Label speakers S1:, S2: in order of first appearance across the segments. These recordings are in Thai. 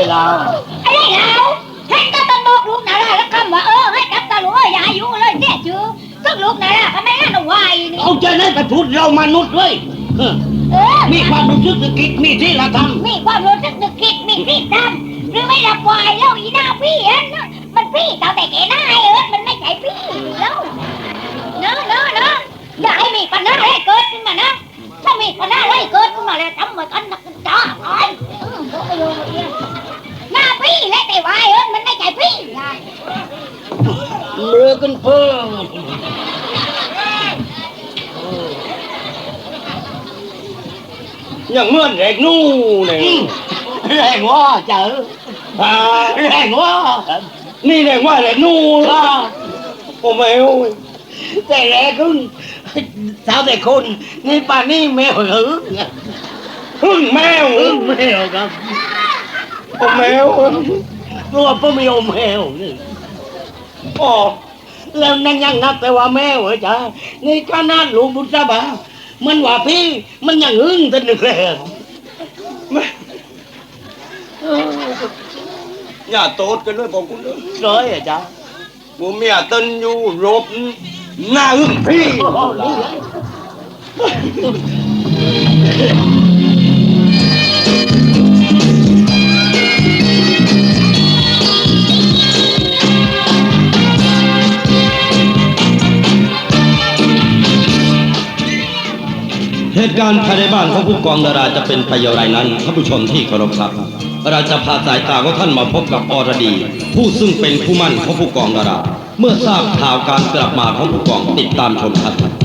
S1: เลยเรา
S2: ไอ้เราให้ตาตบอกลูกนาราแล้วคำว่าเออให้กับตาหลวงอย่าอายุเลยเนี่ยจือซึ่งลูกนาราก็ไม่งั้นเอาไว้นี่
S1: เอาใจนั้นกระทุดเรามนุษย์ด้วยเออ
S2: เออ
S1: มีความรู้สึกนึกคิดมีที่ละท
S2: มีความรู้สึกนึกคิดมีที่ทำหรือไม่รับไหวแล้วอีหน้าพี่เอ็นน่ะมันพี่ตาแต่แกหน้าไอ้เอิร์ธมันไม่ใช่พี่แล้วเนอะเนอะเนอะอย่าให้มีปัญหาอะไรเกิดขึ้นมานะถ้ามีปัญหาอะไรเกิดขึ้นมาแล้วทำเหมือนกันนักจ้าไอ้ พี่และแต่ว่าไอ้เอิร์ธมันไม่ใช่พี่ไงำ
S1: มือกันเพิ่งอย่างเมื่อนแรงนู่เนี่ยแรงว่าเจออ่าแรงว่านี่แรงว่าแรงนู่ล่ะโอ้แมวแต่แรงขึ้นสาวแต่คนนี่ป่านนี่แมวหรือหึ่งแมวหึ่งแมวครับ โอ้แมวตัวพ่อมีโอแมวนี่อ๋อแล้วนั่นยังนับแต่ว่าแมวเหรอจ๊ะนี่ขนาดหลวงบุษบามันว่าพี่มันยังหึ่งแต่นึกแล้วแม่เออ
S3: อย่าโตดกันเลยบอกคุณเลย
S1: ร้อยอะจ๊ะ
S3: กูเมียเต้นอยู่รบหน้าอึ้งพี่
S4: เหตุการณ์ภายในบ้านของผู้กองดาราจะเป็นไปอย่างไรนั้นท่านผู้ชมที่เคารพครับเราจะพาสายตาของท่านมาพบกับอรดี ผู้ซึ่งเป็นผู้มั่นของผู้กองดารา เมื่อทราบข่าวการกลับมาของผู้กองติดตามชมครับ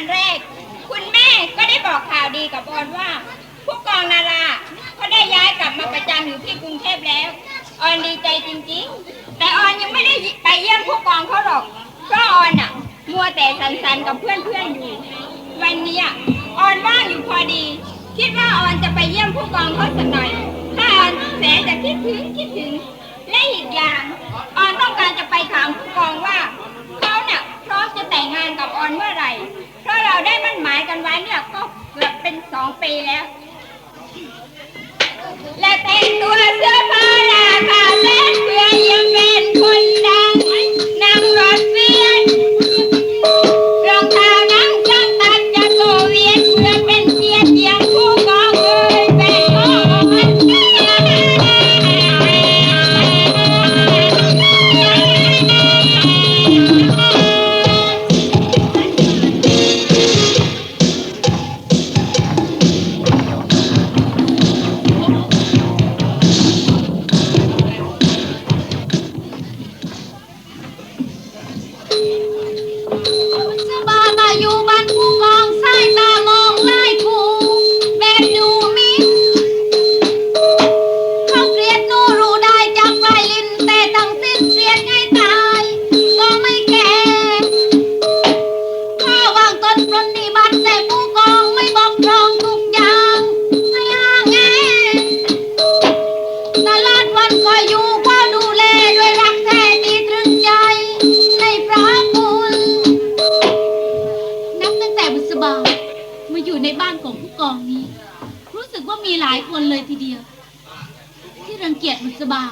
S5: วั
S2: นแรก คุณแม่ก็ได้บอกข่าวดีกับออนว่า ผู้กองนาราเขาได้ย้ายกลับมาประจำอยู่ที่กรุงเทพแล้ว ออนดีใจจริงๆ แต่ออนยังไม่ได้ไปเยี่ยมผู้กองเขาหรอก เพราะออนอะมัวแต่สันๆกับเพื่อนๆอยู่ วันนี้อะออนว่างอยู่พอดี คิดว่าออนจะไปเยี่ยมผู้กองเขาสักหน่อย ถ้าออนแสนจะคิดถึงคิดถึง และอีกอย่าง ออนต้องการจะไปถามผู้กองว่าเขาเนี่ยพร้อมจะแต่งงานกับออนเมื่อไหร่ เพราะเราได้มั่นหมายกันไว้เนี่ยก็เกือบเป็นสองปีแล้ว และแต่งตัวเสื้อผ้าราคาแพงเพื่อ
S6: บา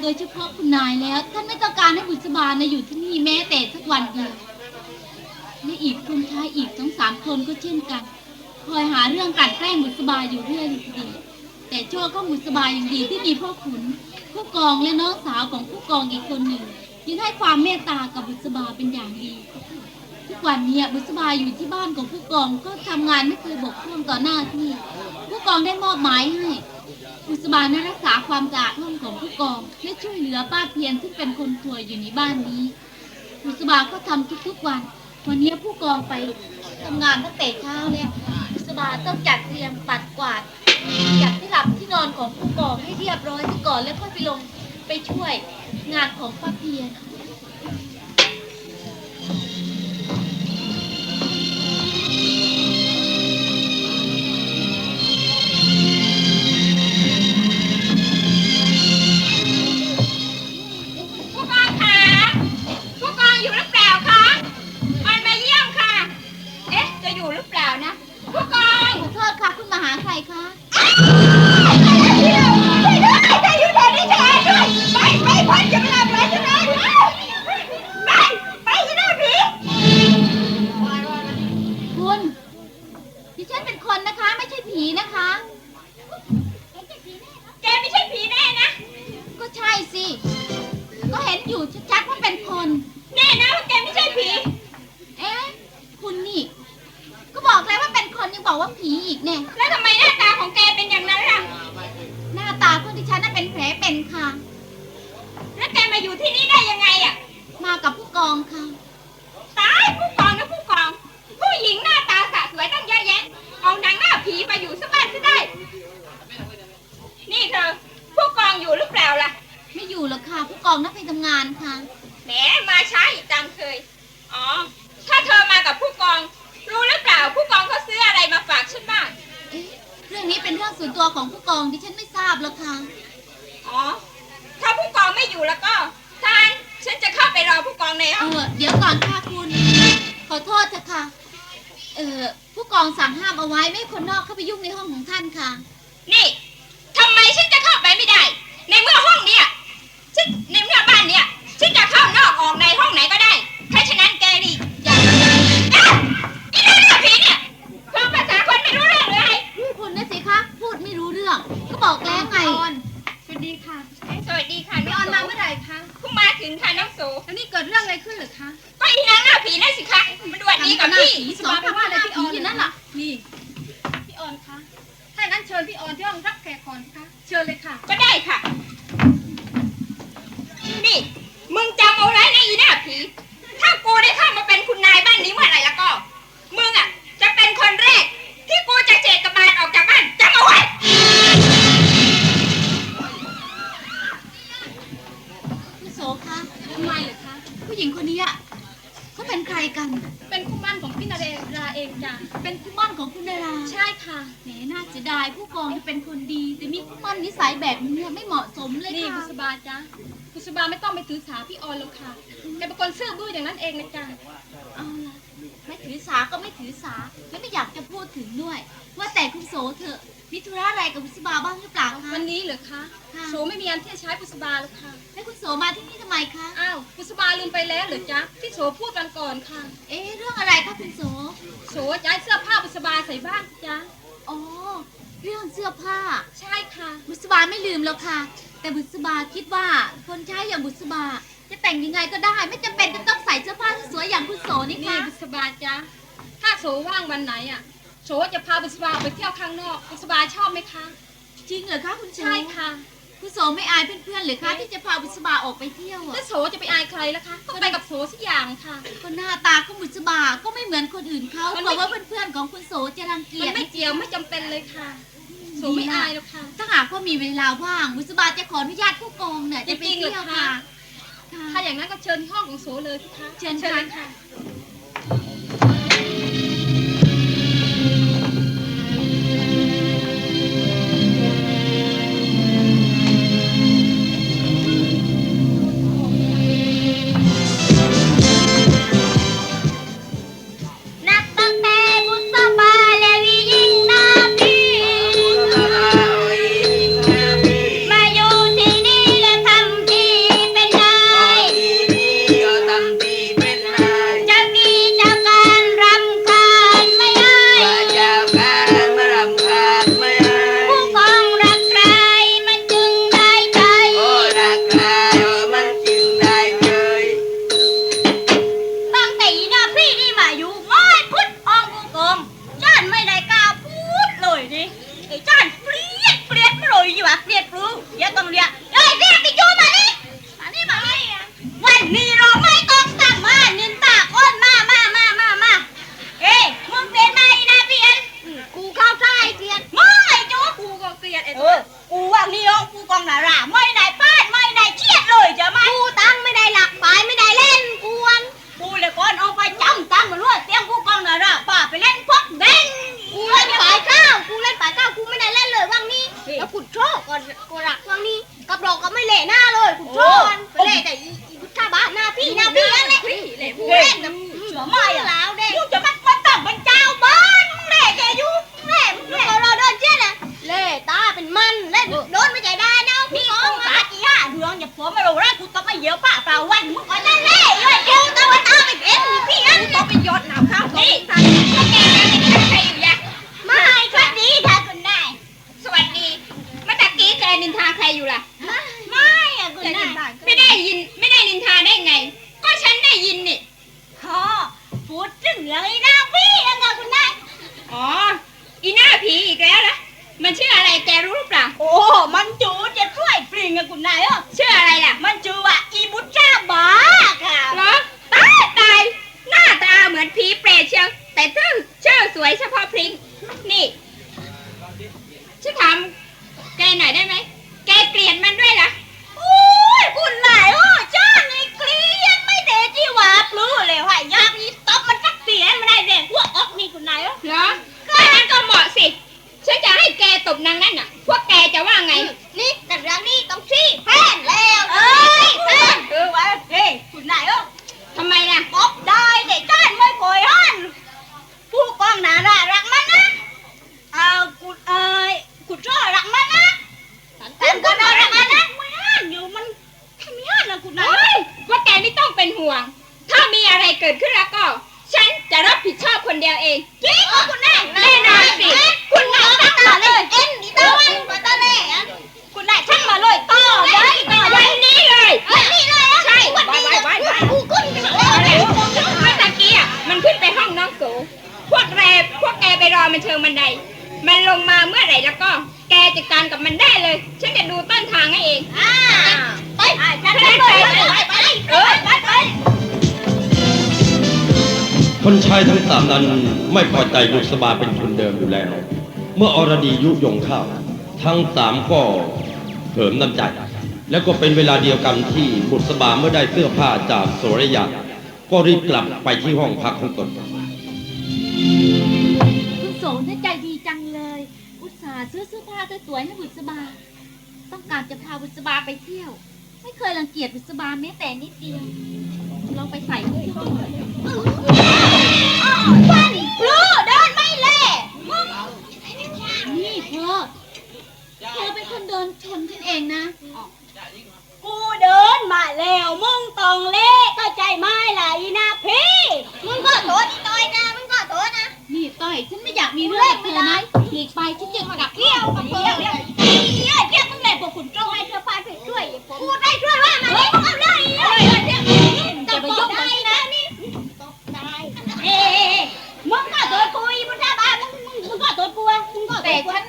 S6: โดยเฉพาะคุณนายแล้ว ท่านไม่ต้องการให้บุษบานะอยู่ที่นี่แม้แต่สักวันเดียวและอีกคนชายอีกสองสามคนก็เช่นกันคอยหาเรื่องกลันแกล้งบุษบาอยู่เรื่อยเลยทีเดียวแต่โชคก็บุษบาอย่างดีที่มีพ่อขุน ผู้กองและน้องสาวของผู้กองอีกคนหนึ่งยังให้ความเมตตากับบุษบาเป็นอย่างดี ทุกวันนี้บุษบาอยู่ที่บ้านของผู้กองก็ทำงานไม่เคยบกพร่องต่อหน้าที่ ผู้กองได้มอบหมายให้ บุษบานั้นรักษาความสะอาดห้องของผู้กองและช่วยเหลือป้าเพียรซึ่งเป็นคนป่วยอยู่ในบ้านนี้บุษบาก็ทำทุกๆวัน วันนี้ผู้กองไปทำงานตั้งแต่เช้าแล้วบุษบาต้องจัดเตรียมปัดกวาดจัดที่หลับที่นอนของผู้กองให้เรียบร้อยก่อนแล้วค่อยไปลงไปช่วยงานของป้าเพียร
S2: ผีมาอยู่
S6: สบ้าน
S2: ซะได้ นี่เธอ ผู้กองอยู่หรือเปล่าล่ะ
S6: ไม่อยู่หรอกค่ะ ผู้กองนักไปทำงานค่ะ
S2: แหมมาช้าอีกตามเคย อ๋อ ถ้าเธอมากับผู้กอง รู้หรือเปล่า ผู้กองเขาซื้ออะไรมาฝากฉันบ้าง
S6: เอ๊ะเรื่องนี้เป็นเรื่องส่วนตัวของผู้กองดิฉันไม่ทราบหรอกค่ะ
S2: อ๋อ ถ้าผู้กองไม่อยู่แล้วก็ท่านฉันจะเข้าไปรอผู้กองใน
S6: เอ
S2: ห้อง
S6: อเดี๋ยวก่อนค่ะคุณ ขอโทษเถอะค่ะ เออผู้ กองสั่งห้ามเอาไว้ไม่ให้คนนอกเข้าไปยุ่งในห้องของท่านค่ะ
S2: นี่ทำไมฉันจะเข้าไปไม่ได้ ในเมื่อห้องเนี้ยฉันในเมื่อบ้านเนี้ยฉันจะเข้านอกออกในห้องไหนก็ได้เพราะฉะนั้นแกนี่อย่าอ้าวอีนั่นน่ะผีเนี่ยฟังภาษาคนไม่รู้เรื่องเลย
S6: คุณนะสิคะพูดไม่รู้เรื่อง ก็บอกแล้วไง
S2: สวัสดีค่ะสวัสดีค่ะ
S7: พี่ออนมาเมื่อไหร่คะ
S2: เพิ่งมาถึงค่ะน้องโส
S7: แล้วนี่เกิดเรื่องอะไรขึ้นเหรือคะ
S2: ก็อีนางหน้าผีนั่นสิคะมันดวดดีกับพี่
S6: สองพันห้าผีอยู่นั่
S7: น
S6: ล่ะ จะ
S7: ใช้กุศบาแล้วค่ะ
S6: แล้วคุณโสมาที่นี่ทำไมคะ
S7: อ้าวกุศบาลืมไปแล้วเหรอจ๊ะที่โสพูดกันก่อนค่ะ
S6: เอ๊ะเรื่องอะไรคะคุณโส
S7: โสย้ายเสื้อผ้ากุศบาใส่บ้างจ้ะ
S6: อ๋อ เรื่องเสื้อผ้า
S7: ใช่ค่ะ
S6: บุษบาไม่ลืมหรอกค่ะ แต่บุษบาคิดว่าคนใช้อย่างบุษบา จะแต่งยังไงก็ได้ ไม่จำเป็นจะต้องใส่เสื้อผ้าที่สวยอย่างคุณโสนี่
S7: นี่
S6: ค่ะ
S7: บุษบาจ๊ะถ้าโสว่างวันไหนอะโสจะพาบุษบาออกไปเที่ยวข้างนอกบุษบาชอบไหมคะ
S6: จริงเหรอคะคุณโส
S7: ใช่ค่ะ
S6: คุณโสไม่อายเพื่อนๆหรือคะที่จะพาบุษบาออกไปเที่ยวอะ
S7: แล้วโสจะไปอายใครล่ะคะก็ไปกับโสสักอย่างค่ะ
S6: ก็หน้าตาของบุษบาก็ไม่เหมือนคนอื่นเขา
S7: มัน
S6: ก
S7: ไม่
S6: ลัวว่าเพื่อนๆของคุณโสจะรังเกี
S7: มั
S6: ย
S7: น
S6: จ
S7: ไม่เกี่ยวไม่จำเป็นเลยค่ะ โสไม่อายหรอกค่ะ
S6: ถ้าหากว่ามีเวลาว่างบุษบาจะขออนุญาตผู้กองเนี่ยจะไป
S7: จริงๆเหรอ
S6: เที่ยว
S7: คะ
S6: ค่ะค่ะ
S7: ถ้าอย่างนั้นก็เชิญที่ห้องของโสเลยสิคะ
S6: เชิญ
S7: เชิญ
S6: ค่ะ
S7: เลยค่ะ
S2: ลีย
S8: ดไอ้เอตั
S2: ว
S8: อกูว่านี่น้องกูกองนาราไม่ได้ป้านไม่ได้เครียดเลยจะมากูตั้งไม่ได้หลักฝ่ายไม่ได้เล่นกวนกูเลยก่อนเอาไปจำตั้งมาล้วนเตรียมกูกองนาราป้าไปเล่นพวกแบงกูเล่นฝ่ายเก้ากูเล่นฝ่ายเก้ากูไม่ได้เล่นเลยว่างนี้แล้วกูโชคก่อนกูรักว่างนี้กับเราก็ไม่เละหน้าเลยกูโชคไปเละแต่อีอีพุทธบาทหน้าพี่หน้าพี่นั่นแหละ
S2: พี่เละ
S8: กูเล่นกับเสือไม่อะแล้ ไม่พอใจบุษบา
S2: เป็น
S8: คนเดิมอยู่
S2: แล้
S8: ว เมื่ออร
S2: ดียุ
S8: ยงเข้า
S2: ทั้ง
S9: สามก็เหิมน้ำใจ แล้วก็เป็นเวลาเดียวกันที่บุษบาเมื่อได้เสื้อผ้าจากโสรยะก็รีบกลับไปที่ห้องพักของตน
S6: คุณโสมใจดีจังเลย อุตส่าห์ซื้อเสื้อผ้าสวยๆให้บุษบา ต้องการจะพาบุษบาไปเที่ยว ไม่เคยรังเกียจบุษบาแม้แต่นิดเดียวลองไปใส่ด้วยห้อง
S8: น
S6: คนเดินชนฉันเองนะ
S8: กูเดินมาแล้วมึงต้องเล่เข้าใจไหมล่ะอีนาพี่ มึงก็โทษอีต้อยนะ มึงก็โทษนะ
S6: นี่ต้อยฉันไม่อยากมีเรื่องกับเธอนะหลีกไปฉันจะกลับ
S8: เที่ยวกับเที่ยวเที่ยวเที่ยวเที่ยวมึงไหนพวกคุณจ้องให้เธอพาไปช่วยกูได้ช่วยว่ามาเลยมึงเอาเลยเลยเที่ยวจะไปยุ่งได้นะนี่ได้เอ๊ะมึงก็โดนกูอีบุญตาบามึงมึงมึงก็โดนกูอะมึงก็โด
S6: แต่
S8: นกู
S6: ฉัน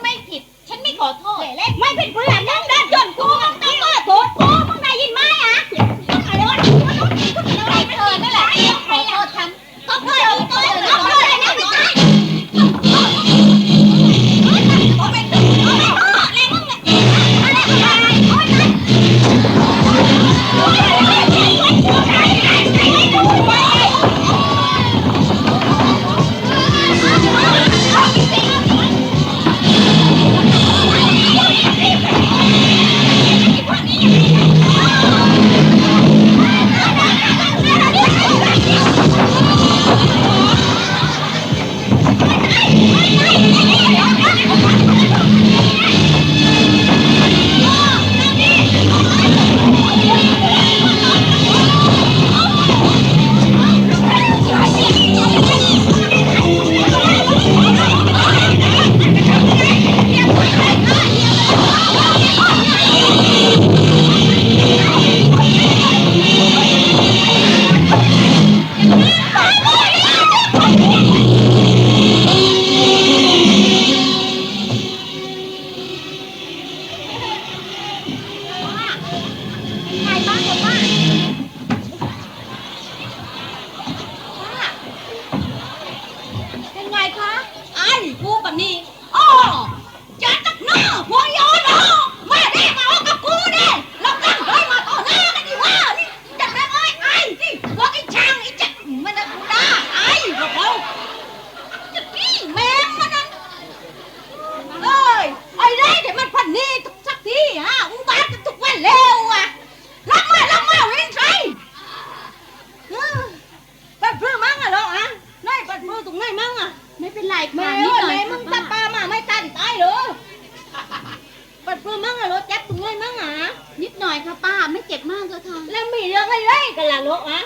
S6: ไม่เจ็บมากก็ค่ะ
S10: แล้วมีเรื่องอะไรกันล่ะลูกอะ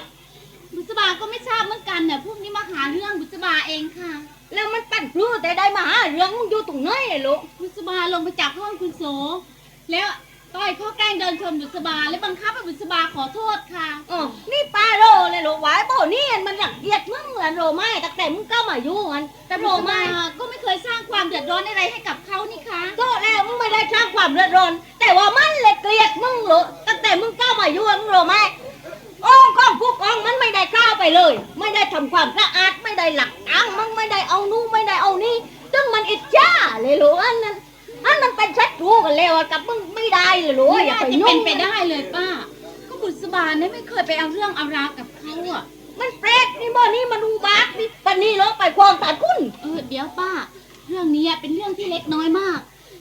S6: บุษบาก็ไม่ทราบเหมือนกันเนี่ยพวกนี้มาหาเรื่องบุษบาเองค่ะ
S10: แล้วมันปั่นพลูแต่ได้มาหาเรื่องมึงอยู่ตรงไหนอะลูก
S6: บุษบาลงไปจากห้องคุณโสแล้ว ต้อยเขาแกล้งเดินชนบุษบาและบังคับให้บุษบาขอโทษค่ะ
S10: อ๋อนี่ปลาโรเลยลูกหวายโบนี่มันรังเกียจมึงเหรอโรไม่ตั้งแต่มึงเข้ามาอยู่กันแต่
S6: แต่
S10: โร
S6: บุษ
S10: ไม่
S6: บาก็ไม่เคยสร้างความเดือดร้อนอะไรให้กับเขานี่คะ
S10: โทษแล้วมึงไม่ได้สร้างความเดือดร้อน แต่ว่ามันเลยเกลียดมึงเหรอตั้งแต่มึงเข้ามาอยู่มึงโรไม่องค์กองผู้กองมันไม่ได้เข้าไปเลย ไม่ได้ทำความสะอาดไม่ได้หลักตังมึงไม่ได้เอานู่นไม่ได้เอานี่ซึ่งมันอิจฉาเลยลูกอันนั้น อันมันเป็นศัตรูกันแล้วอะกับมึงไม่ได้เลยลูก
S6: ไม่
S10: อย่า
S6: น่า
S10: ไป
S6: จะ
S10: ยุ่
S6: เป็
S10: ง
S6: นไปได้เลยป้า ก็บุษบาเนี่ยไม่เคยไปเอาเรื่องเอาราวกับเขาอะ
S10: มันเปรตนี่บ่นี่มันอุบาทนี่ปานนี้ลงไปความตัดคุณ
S6: เออเดี๋ยวป้า เรื่องนี้เป็นเรื่องที่เล็กน้อยมาก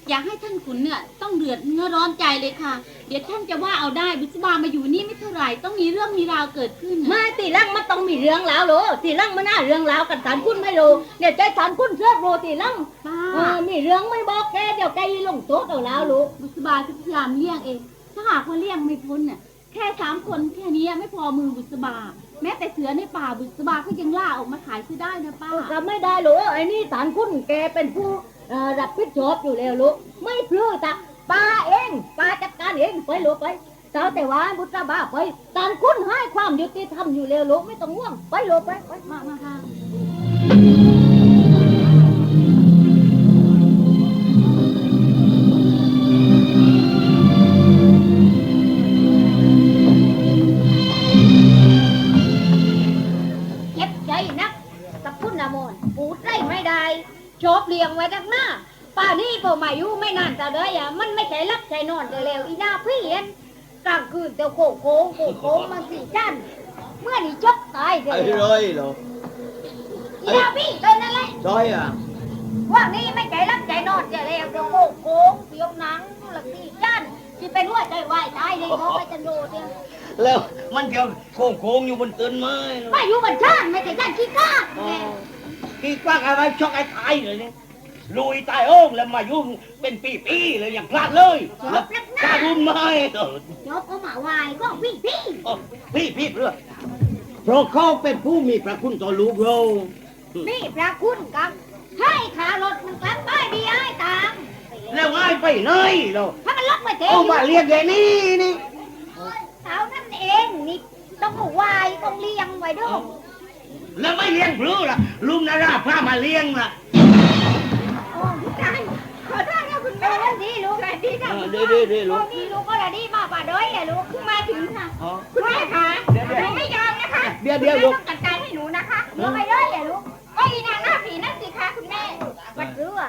S6: อยากให้ท่านขุนเนี่ยต้องเดือดเนื้อร้อนใจเลยค่ะ เดี๋ยวท่านจะว่าเอาได้บุษบามาอยู่นี่ไม่เท่าไหร่ต้องมีเรื่องมีราวเกิดขึ้นน่ะ
S10: มาตีลังมันต้องมีเรื่องแล้วเหรอตีลังมันน่าเรื่องแล้วกันสารคุณไม่รู้เนี่ยใจสารคุณเชื่อโรตีลัง
S6: ป้า
S10: เออมีเรื่องไม่บอกแกเดี๋ยวแกยีลงโต๊ะเอาแล้วลูก
S6: บุษบาจะพยายามเลี่ยงเอง ถ้าหากว่าเลี่ยงไม่พ้นเนี่ยแค่สามคนแค่นี้ไม่พอมือบุษบา แม้แต่เสือในป่าบุษบาก็ยังล่าออกมาขายซื้อได้นะป้า
S10: ก็ไม่ได้หรอกไอ้นี่สารคุณแกเป็นผู้เอ่อรับผิดชอบอยู่แล้วลูกไม่พลื้ตะป้าเองป้าจัดการเองไปลูกไปเจ้าแต่ว่าบุตรบ้าไปสารคุณให้ความยุติธรรมอยู่แล้วลูกไม่ต้องห่วงไปลูกไปไป
S6: มามาค่ะ
S10: กับคุณนามนปูดได้ไม่ได้ ชอบเลี้ยงไว้ดักหน้า ป่านี่พอมาอยู่ไม่นานแต่เลยอะมันไม่ใช่รับใช่นอนเลยแล้วอีหน้าพี่เห็นกลางคืนเตียวโค้งโค้งโค้งโค้งมาสี่จันเมื่อนี่จกตายเล
S1: ไอ้
S10: ย
S1: เลยเหรอ
S10: อีหน้าพี่เป็นอะไร
S1: ซอยอะ
S10: ว่านี่ไม่ใช่รับใจนอนเลยแล้วเตียวโค้งโค้งเตียวหนังหลักสี่จันที่เป็นหัวใจวายตายเลยเขาไปจันโดดเนี่ย
S1: แล้วมันเที่ยวโค้งๆอยู่บนต้นไม้เนอะ
S10: ไม่อยู่บนชานไม่ใช่ชานขี้ข้า
S1: อ๋อที่กว้างอะไรชอกไอ้ตายเลยเนี่ยลุยตายโอ่งแล้วมายุ่งเป็นปีๆเลยอย่างพลาดเลยแล้วกล้ารุ่นไม้เออ
S10: จบเอามาวายก็พี่พี่
S1: อ๋อพี่พี่เรื่องเพราะเขาเป็นผู้มีพระคุณต่อลูกเรา
S10: นี่พระคุณกับให้ขารถมันกลับบ้านดีให้ตาม
S1: แล้วง่ายไปไหนเรา
S10: ถ้ามันล็อกไม่เท
S1: เอามาเรียกแกนี่นี่
S10: เท่านั้นเองนี่ต้องวายต้องเลี้ยงไว้ด้วย
S1: แล้วไม่เลี้ยงพลูล่ะ ลุงนาราพามาเลี้ยงล่ะ
S10: โอ้ยตายขอโทษนะคุณแม่ดีลูกดีค่ะ
S1: เออดีดีดีลูก
S10: นี่ลูกก็ดีมากกว่าด้วยอะลูกเพิ่งมาถึงค่ะ
S1: อ๋อ
S2: คุณแม่คะ
S1: เดี๋ยวเดี๋ยว
S2: หนูไม่ยอมนะคะ
S1: เดี๋ยวเดี๋ยว
S2: คุณ
S1: ลู
S2: แม่
S1: ก
S2: ต้องจัดการให้หนูนะคะ
S10: เลี้ยงไปด้วยอะลูก
S2: ก็อีนางหน้าผีนั่นสิคะคุณแม่
S10: มันเรือ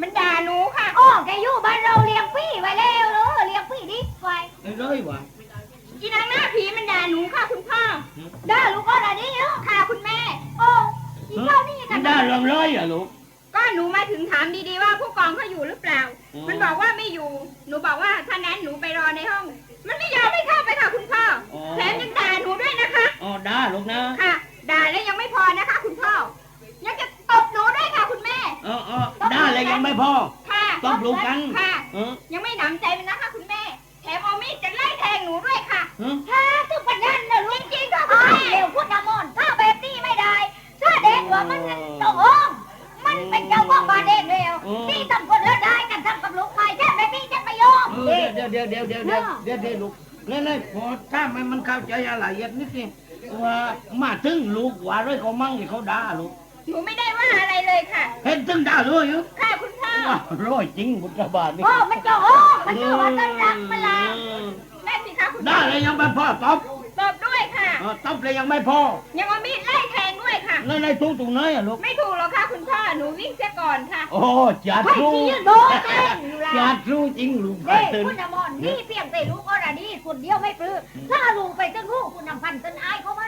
S2: มันด่าหนูค่ะ
S10: อ๋อแกอยู่บ้านเราเลี้ยงพี่ไว้แล้วเออเลี้ยงพี่ดิไว้
S1: ไอ้ร้อยวะ
S2: อีนางหน้าผีมันด่าหนูค่ะคุณพ่อ
S10: ได้ลูกก็ดีเนาะ
S2: ค่ะคุณแม่
S10: โอ้อีเจ้านี่
S1: มั
S10: กันน
S1: ได้เรื่องร้อยอะลูก
S2: ก็หนูมาถึงถามดีๆว่าผู้กองเขาอยู่หรือเปล่า
S1: อืม
S2: มันบอกว่าไม่อยู่ หนูบอกว่าถ้านั้นหนูไปรอในห้อง มันไม่ยอมให้เข้าไปค่ะคุณพ่ออแถมยังด่าหนูด้วยนะคะ
S1: อ๋อได้ลูกนะ
S2: ค่ะ ด่าแล้วยังไม่พอนะคะ คุณพ่อ ยังจะตบหนูด้วยค่ะคุณแม่
S1: เออเออได้เลยยังไม่พอ
S2: ค่ะ
S1: ต้องลูกกัน
S2: ค่ะ
S1: เออ
S2: ยังไม่หนำใจมันนะคะ คุณแม่ เดี๋ย
S10: วเดี๋ย
S1: วเดี๋ยวเดี๋ยวเดี๋ยวเดี๋ยวเดี๋ยวลูกนี่นี่พอถ้ามันมันเข้าใจอะไรละเอียดนิดนึงว่ามาถึงลูกว่าเลยเขามั่งที่เขาด่าลูก
S2: หนูไม่ได้ว่าอะไรเลยค่ะ
S1: เห็นถึงด่าเลยอยู่
S2: ค่ะคุณพ่อ
S1: ว่าร้อยจริงบุตรบาทนี่
S10: โอ้มันจะห้องมันจะว่าต้นรักมันละ
S2: แม่สิคะคุณ
S1: ได้เลยยังไม่พอตบ
S2: ตบด้วยค่ะ
S1: เออตบเลยยังไม่พอ
S2: ยังเอามีดไล่แทง ด้วยค่ะ
S1: แล้วในทุ่งตรงไหนอะลูก
S2: ไม่ถูกหรอกค่ะคุณพ่อ หนูวิ่งเสียก่อนค่ะ
S1: โอ้จัด
S10: ให้
S1: รู้
S10: ที่ยืนโดนเองอยู่ละ
S1: จัดรู้จริงลูก
S10: เด็ก
S1: ตื่น
S10: คุณมอนนี่เพียงแต่ลูกก็ระดีคนเดียวไม่ปลื้มถ้าลูกไปตึ้งลูกคุณนำพันต้นอายเขาไหม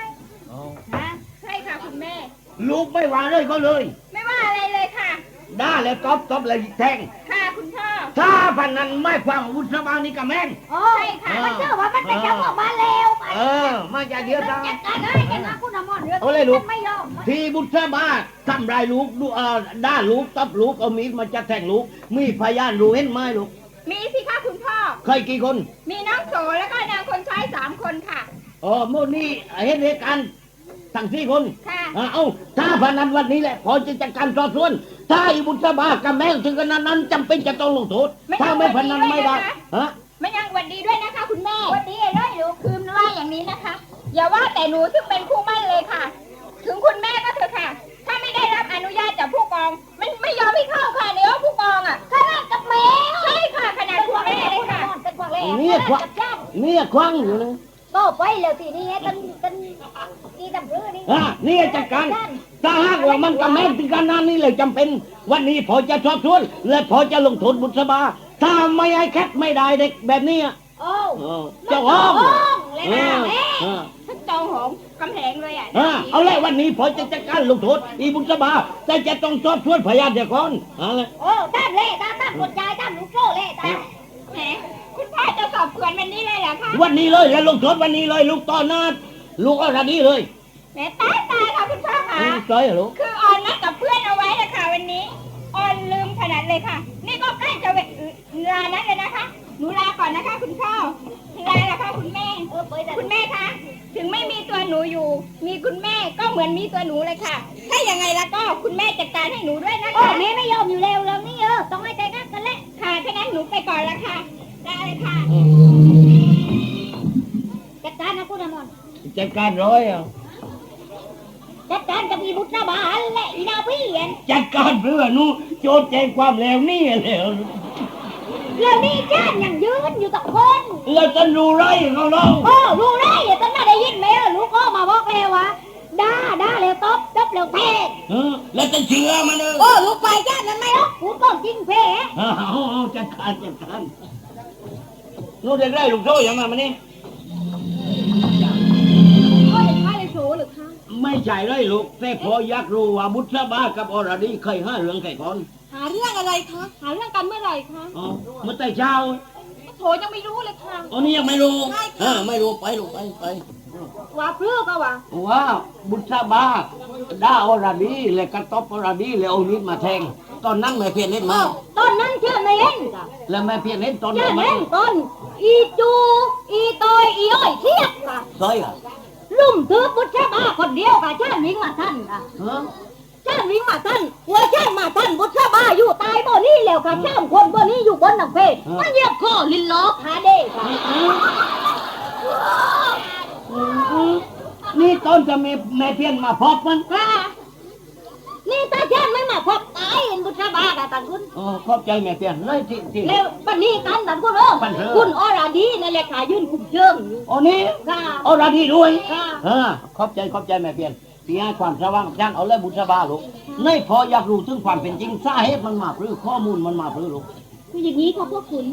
S1: อ๋อ
S10: ฮะ
S2: ใช่ค่ะคุณแม่
S1: ลูกไม่ว่าเลยก็เลย
S2: ไม่ว่าอะไรเลยค่ะ
S1: ด่าแล้วตบตบเลยแทง
S2: ค่ะ คุณพ่อ
S1: ถ้าพันนั้นไม่ความอาวุธสบางนี่กับแม่น
S10: โอ้
S2: ใช่ค่ะ
S10: มันเชื่อว่ามันเป็นเจ้าของบ้านแล้วไป
S1: เอเออ มาจากเดียวกัน
S10: จัดการเลยแกนะคุณอมรเรื่อง
S1: เอาเลยลูก
S10: ไม่ยอม
S1: ที่บุษบาทำลายลูกดูเอ่อด่าลูกตับลูกเอามีดมาจะแทงลูก มีพยานรู้เห็นไหมลูก
S2: มีสิคะคุณพ่อ
S1: ใครกี่คน
S2: มีน้องโสแล้วก็นางคนใช้สามคนค่ะ
S1: อ๋อเมื่อนี้เห็นเหตุการณ์ ทั้งสี่คน
S2: ค่ะ
S1: อ่าเอาถ้าพนันวันนี้แหละ พอจะจัดการสอบสวน ถ้าอีบุษบากับแม่ถึงขนาดนั้นจำเป็นจะต้องลงโทษ
S2: ไม่
S1: ถ้าไม่พนันไม่ได้
S2: ไม่ได้
S1: ฮะ
S2: ไม่ยังหวัดดีด้วยนะคะ คุณแม่
S10: วันนี้เลยลูก
S2: คือว่าอย่างนี้นะคะ อย่าว่าแต่หนูซึ่งเป็นคู่มั่นเลยค่ะ ถึงคุณแม่ก็เถอะค่ะ ถ้าไม่ได้รับอนุญาตจากผู้กอง มันไม่ยอมให้เข้าค่ะในห้องผู้กองอะ
S10: ขนาดกับแม่
S2: ใช่ค่ะขนาดคุณแม่เลยค่ะ
S10: เป็นพวกเล่
S1: เนี่ยควัก
S10: กับญาติ
S1: เนี่ยควังอยู่นะ
S10: ก็ไปแล้วทีนี้กันกันอีตำรวจนี่
S1: อะเนี่ยจัดการถ้าหากว่ามันกับแม่ถึงขนาดนี้เลยจำเป็น วันนี้พอจะสอบสวนและพอจะลงโทษบุษบา ถ้าไม่ให้แคทไม่ได้เด็กแบบนี้อะ
S10: โอ้
S1: เออเจ้าห้อง
S10: เลย
S1: เอ
S10: นะ
S1: อ
S10: แม่
S1: เออ
S2: ทั้งจองหงกำแพงเลยอะ
S1: อะเอาเลยวันนี้พอจะจัดการลงโทษอีบุษบา แต่จะต้องสอบสวนพยานเดี๋ยวก่อนเอาเลย
S10: โอ้ตามเล่ตามตามกดใจตามลูกโซ่เล่ตาม
S2: แหมคุณพ่อจะสอบสวนวันนี้เลยเหรอคะ
S1: วันนี้เลยแล้วลงโทษวันนี้เลย ลูกต่อหน้าลูกเอาทันนี้เลย
S2: แหมตายตายค่ะคุณพ่อค่ะ
S1: ใช่เหรอลูก
S2: คือออนนัดกับเพื่อนเอาไว้นะคะวันนี้ออนลืมขนาดเลยค่ะ นี่ก็ใกล้จะเวลานั้นเลยนะคะ หนูลาก่อนนะคะ คุณพ่อลาแล้วค่ะคุณแม่
S10: เออไปแต่
S2: คุณแม่คะ ถึงไม่มีตัวหนูอยู่ มีคุณแม่ก็เหมือนมีตัวหนูเลยค่ะ ถ้าอย่างไงแล้วก็คุณแม่จัดการให้หนูด้วยนะ
S10: โอ้
S2: คะ
S10: แม่ไม่ยอมอยู่แล้วแล้วนี่เออต้องให้ใจกันกั นแหละ
S2: ค่ะถ้างั้นหนูไปก่อนละค่ะ ได้เลยค่ะ
S10: จัดการนะคุณอมร
S1: จัดการร้อยอะ
S10: จัดการกับอีบุตรบาลและอีดาพี่เห็น
S1: จัดการเพื่อหนูโจทย์แจ้งความแล้วนี่แล้ว
S10: แล้วนี่จ้านยังยืนอยู่ตะคน
S1: แล้วจะรู้ไรเขาเรา
S10: โอ้รู้ได้อย่าตั้งแต่ได้ยินไหมเออลูกก็มาบอกแล้ววะ ด่าด่าแล้วตบตบแล้วแพ้
S1: เออแล้วจะเชื่อมันเออ
S10: โอ้ลูกไปจ้านนั้นไม่หรอกพูดก่อนจริงแพ้
S1: เอาเอาเอาจัดการจัดการหนูเด็กได้ลูกโซ่ยังมามันนี่
S10: ก็ยังไม่ได้โชว์หรือคะ
S1: ไม่ใช่เลยลูกแต่พออยากรู้ว่าบุษบากับอรดีเคยห้าเรื่องไก่ก่อน
S10: หาเรื่องอะไรคะหาเรื่องกันเมื่อไหร่คะ
S1: อ๋อเมื่อแต่เช้า
S10: โถยังไม่รู้เลยค่ะ
S1: อ๋อนี่ยังไม่รู้
S10: ใช่ค่ะ
S1: เออไม่รู้ไปลูกไปไป
S10: ว่าเพื่อก็ว่า
S1: ว่าบุษบาด่าอรดีเลยกระตบอรดีเลยเอามีดมาแทงตอนนั้นแม่เพียนเล่นมา
S10: ตอนนั้นเชื่อไม่เห็นจ้ะ
S1: แล้วแม่เพียนเล่นตอน
S10: เชื่อ
S1: ไหน
S10: เห็นตอนอีจู อีตอยอีอ้อยเทียบค่ะ
S1: ซอยอะ
S10: ลุ่มถือพุทธบ้าคนเดียวค่ะชาติวิ่งมาท่านค่ะ
S1: ฮะ
S10: ชาติวิ่งมาท่านว่าชาติมาท่านพุทธบ้าอยู่ใตายบ่อนี้แล้วค่ะชาติคนบ่อนี้อยู่บนน้ำเพชรมันเหยียบคอลิ้นล้อขาเด้ค่ะ
S1: นี่ตอนจะมีแม่เพียนมาพบมัน
S10: ค่ะนี่ตาชาติไม่มาพบตายเห็นพุทธบ้าค่ะท่านคุณ
S1: อ๋อขอบใจแม่เพียนเลยที่ที่
S10: แล้วปันนี้กันท่านคุณเออ
S1: ปันเถอะ
S10: คุณอราดีนั่นแหละค่ะยืนคุมเชิงอยู่
S1: อ๋อนี่
S10: ค่ะ
S1: อรดีด้วย
S10: ค่ะ
S1: เออขอบใจขอบใจแม่เพียนที่ให้ความสว่างจ้างเอาเลยบุษบาลูกในพออยากรู้ถึงความเป็นจริงสาเหตุมันมาหรือข้อมูลมันมาหรือลูก
S6: คืออย่างนี้ค่ะพวกคุณ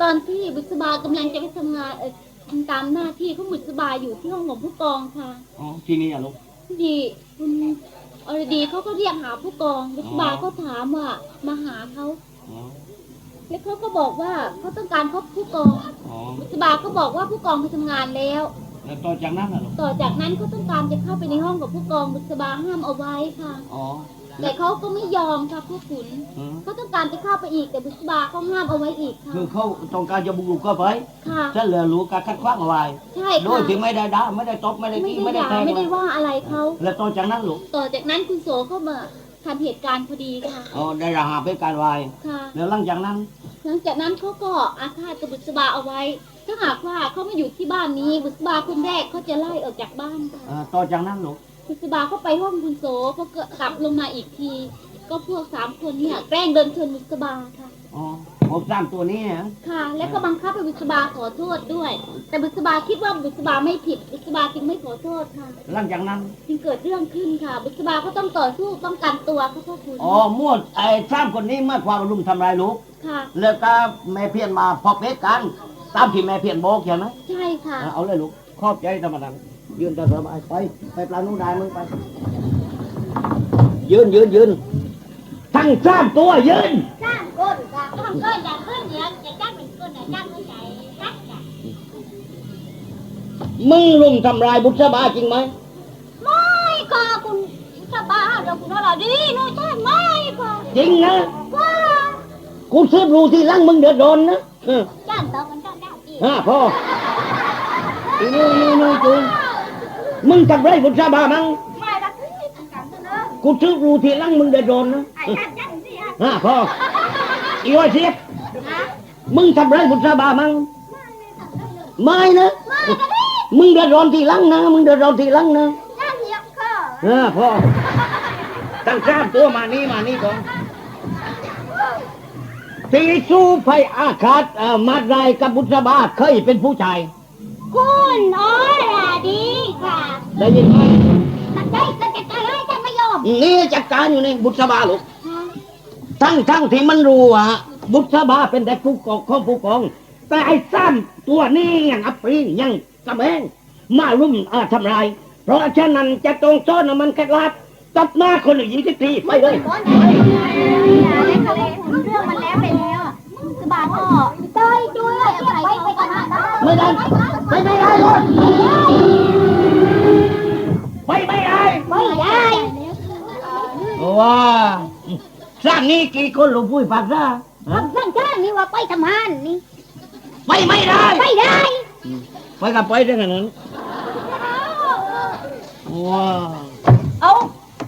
S6: ตอนที่บุษบากำลังจะไปทำงานเอ่อ ทำตามหน้าที่ของบุษบาอยู่ที่ห้องของผู้กองค่ะ
S1: อ๋อที่นี่อะลูก
S6: พอดีคุณอรดีเขาก็เรียกหาผู้กองบุษบาก็ถามว่ามาหาเขา
S1: อ๋อ
S6: แล้วเขาก็บอกว่าเขาต้องการพบผู้กอง
S1: อ๋อ
S6: บุษบาก็บอกว่าผู้กองไปทำงานแล้ว
S1: แล้วต่อจากนั้นอะลูก
S6: ต่อจากนั้นเขาต้องการจะเข้าไปในห้องกับผู้กองบุษบาห้ามเอาไว้ค่ะ
S1: อ๋อ
S6: แต่เขาก็ไม่ยอมค่ะพวกขุน
S1: อืม
S6: เขาต้องการจะเข้าไปอีกแต่บุษบาเขาห้ามเอาไว้อีกค่ะ
S1: คือเขาต้องการจะบุกรุกเข้าไป
S6: ค่ะ
S1: ถ้าเหลือลูกก็คัดขว้างเอาไว้
S6: ใช่
S1: โด
S6: ค่ะ
S1: ยที่ไม่ได้ด่าไม่ได้ตบไม่ได้
S6: ไม่
S1: ตี
S6: ได้
S1: ไม่ได้
S6: ด่า
S1: แทง
S6: ไม่ได้ว่าอะไรเขา
S1: แล้วต่อจากนั้นลูก
S6: ต่อจากนั้นคุณโสก็มาทันเหตุการณ์พอดีค่ะ
S1: อ๋อได้ระหาไปการวาย
S6: ค่ะ
S1: แล้วหลังจากนั้น
S6: หลังจากนั้นเขาก็อาฆาตกับบุษบาเอาไว้ ถ้าหากว่าเขามาอยู่ที่บ้านนี้บุษบาคนแรกเขาจะไล่ออกจากบ้านค่ะ
S1: เอ่อต่อจากนั้นลูก
S6: บุษบาเขาไปห้องคุณโสเขาก็กลับลงมาอีกที ก็พวกสามคนเนี่ยแกล้งเดินชนบุษบาค่ะ
S1: อ๋อผมสร้างตัวนี้ฮะ
S6: ค่ะ แล้วก็บังคับให้บุษบาขอโทษด้วย แต่บุษบาคิดว่าบุษบาไม่ผิดบุษบาจึงไม่ขอโทษค่ะ
S1: หลังจากนั้น
S6: จึงเกิดเรื่องขึ้นค่ะ บุษบาก็ต้องต่อสู้ป้องกันตัวค่ะพ่อคุณ
S1: อ๋อมั่วไอ้สามคนนี้เมื่อความรุมทำลายลูก
S6: ค่ะ
S1: แล้วก็แม่เพียนมาพบเหตุการณ์ตามที่แม่เพียนบอกใช่ไหม
S6: ใช่ค่ะ
S1: เอาเลยลูกขอบใจธรรมดา ยืนตะเถิมไปไป ไปปลานุ่งได้มึงไป ยืนยืนยืนทั้งสามตัวยืน
S10: สร้างก้นค่ะทำก้นอย่างขึ้นเนี่ยจะจ้างเป็นก้นเนี่ยจ้างไม่ใหญ่จ้างจ้ะ
S1: มึงรุมทำลายบุษบาจริงไหม
S10: ไม่ค่ะคุณสบายเราคุณอะไรดีหนูใช่ไหมค่ะ
S1: จริงนะ
S10: ว่า
S1: กูซื้อรู้ทีหลังมึงเดือดร้อนนะเออ
S10: จ้างต่อกันจ้างได้อีก
S1: อ่าพ่ออีนี่นี่นี่จู มึงทำไรบุษบามั้ง
S10: ไม่ละคือไม่ทำกันเนอะ
S1: กูซื้อรู้ทีหลังมึงเดือดร้อนนะ
S10: ไอ้จ้างจ้างสิฮะ
S1: อ่าพ่ออีว่าเสียบ
S10: นะ
S1: มึงทำไรบุษบามั้งไม่นะ
S10: ไม่ละดิ
S1: มึงเดือดร้อนทีหลังนะ มึงเดือดร้อนทีหลังนะ
S10: จ้างเยียบค่ะ
S1: อ่าพ่อตั้งสามตัวมานี่มานี่ก่อนที่สู้ภัยอาฆาตเอ่อมาดายกับบุษบาเคยเป็นผู้ชาย
S10: คุณอ๋อละดีค่ะ
S1: ได้ยินไหม
S10: ตัดใจตัดใจอะไรจะไม่ยอม
S1: นี่จัดการอยู่ในบุษบาลูกทั้งทั้งที่มันรู้ว่าบุษบาเป็นแต่ผู้กองของผู้กอง แต่ไอ้ซ้ำตัวนี้ยังอับปรียังกำแพงมารุ่มอาทำลาย เพราะฉะนั้นจะต้องซ่อนมันแค่ลาดตัดหน้าคนอื่นยิงทีทีไปเลย
S10: ก้อนใหญ่อย่าเล่นทะเลเรื่องมันแล้วไปแล้วอะสบายก็ เต้ด้วยไปไปกัน
S1: ไม่ได้ไปไม่ได้เลยไปไม่ได้
S10: ไม่ได้
S1: ว้าสร้างนี้กี่คนหลวงพูดปัดซะ
S10: ทำสั้นข้างนี่ว่าไปทำงานนี่
S1: ไปไม่ได้
S10: ไม่ได้
S1: ไปกับไปได้ขนาดนั้นว้า
S10: เอา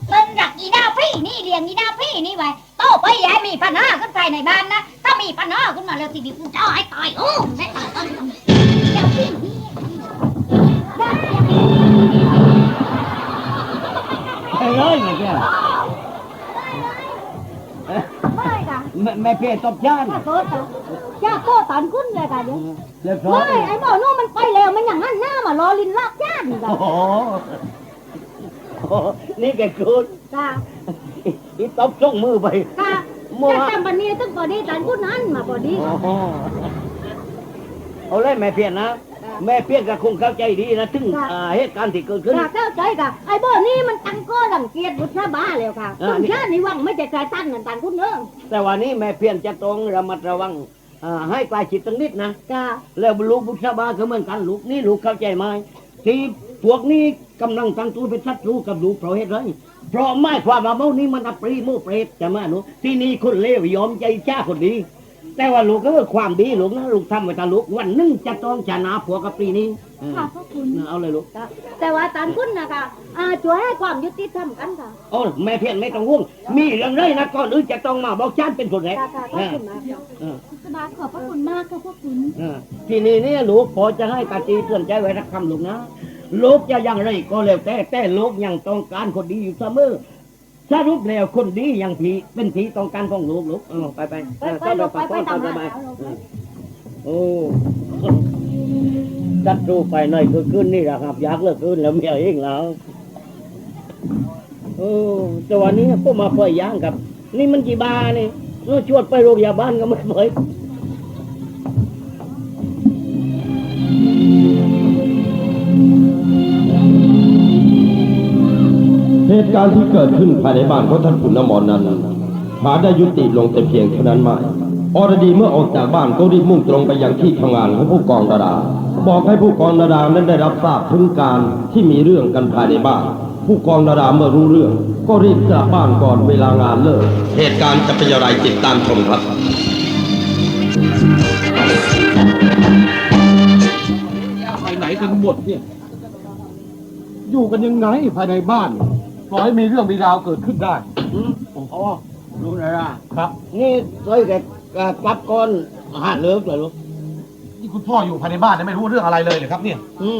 S10: เป็นหลักอีดาพี่นี่เลี้ยงอีดาพี่นี่ไว้โตไปยาให้มีปัญหาขึ้นภายในบ้านนะ มีปัญหาขึ้นมาแล้วทีนี้กูจะเอาให้ตายโอ้แม่ตายตายอย่าพี่นี่ได้
S1: ไปเลยแม่
S10: ไม่ค่ะ
S1: แม่เพียตบย่าน
S10: โตตย่าโตตันขึ้นเลยค่ะเดี๋ยว
S1: เรียบร้อ
S10: ไม่
S1: ย
S10: ไอ้หมอนู่มันไปแล้วมันอย่างนั้นหน้ามารอลินลากย่านนี่ค่ะ
S1: โอ้โหโอ้โหนี่แกคุณ
S10: ค่ะ
S1: อีตบส่งมือไป
S10: ค่ะ
S1: มัว
S10: จะทำบันนี้ต้องพอดีตันขึ้นนั้นมาพอดี
S1: โอ้โหเอาเลยแม่เพียนนะ แม่เพียนก็คงเข้าใจดีนะถึงอ่าเหตุการณ์ที่เกิดขึ้น
S10: ค่ะเข้าใจค่ะไอ้เบอร์นี่มันตั้งก็รังเกียจบุษบ้าแล้วค่ะ
S1: อ่า
S10: ต้นชาตินี่หวังไม่จะใจตั้งกันตันคุณเนอะ
S1: แต่วันนี้แม่เพียนจะต้องระมัดระวังอ่าให้ใกล้ชิดตั้งนิดนะ
S10: ค่ะ
S1: แล้วลูกบุษบาก็เหมือนกันลูกนี่ลูกเข้าใจไหมที่พวกนี้กำลังตั้งตัวเป็นศัตรูกับลูกเพราะเหตุไร เพราะไม่ความว่าเมานี้มันอัปรีโมเปรตจะมาหนูที่นี่คนเลวยอมใจจ้าคนดี แต่ว่าลูกก็คือความดีลูกนะลูกทำไว้ตาลูกวันหนึงจะต้องชนะผัวกับปีนี้เออ
S10: ค่ะพระคุณ
S1: เอาเลยลูก
S10: ค่ะแต่ว่าตันคุณนะคะอ่าช่วยให้ความยุติธรรมกันค่ะ
S1: โอ้แม่เพียนไม่ต้องห่วง มีเรื่องเลยนะก่อนอื่นจะต้องมาบอกชานเป็นคนแรก
S10: ค่ะค่ะขอบคุณมากค่ะ
S1: เออ
S6: บุษบาขอบพระคุณมากค่ะพระคุณ
S1: เออทีนี้เนี่ยลูกพอจะให้ตาตีเตือนใจไว้รักคำลูกนะ ลูกจะยังไรก็แล้วแต่แต่ลูกยังต้องการคนดีอยู่เสมอสรุปแล้วคนดียังผีเป็นผีต้องการของลูกลูกเออไปไป
S10: ไป
S1: เออ
S10: ไป
S1: เข้า
S10: ลูกไป
S1: ไป
S10: ไป
S1: เข้า
S10: ทำ
S1: ไป
S10: งาน
S1: ไป
S10: เอาลูก
S1: เออโอ้จัดรูปไปหน่อยคือขึ้นนี่แหละครับอยากเลิกขึ้นแล้วเมียเองแล้วโอ้แต่วันนี้พวกมาเฟยย่างกับ นี่มันกี่บานี่เออชวดไปโรงพยาบาลก็ไม่เฟย
S9: การณ์ที่เกิดขึ้นภายในบ้านของท่านขุนนมรนั้นหาได้ยุติลงแต่เพียงเท่านั้นไม่อรดีเมื่อออกจากบ้านก็รีบมุ่งตรงไปยังที่ทำงานของผู้กองดาราบอกให้ผู้กองดารานั้นได้รับทราบถึงการที่มีเรื่องกันภายในบ้าน ผู้กองดาราเมื่อรู้เรื่อง ก็รีบกลับบ้านก่อนเวลางานเลิก เหตุการณ์จะเป็นอย่างไรติดตามชมครับ
S11: ไปไหนกันหมดเนี่ย อยู่กันยังไงภายในบ้าน ปล่อยให้มีเรื่องมีราวเกิดขึ้นได้
S1: อืมอ๋อรู้นะล่ะ
S11: ครับ
S1: นี่เคยแกเอ่อกลับก่อนอาหารเลิกเลยลูก
S11: นี่คุณพ่ออยู่ภายในบ้านเนี่ยไม่รู้เรื่องอะไรเลยเหรอครับเนี่ย
S1: อืม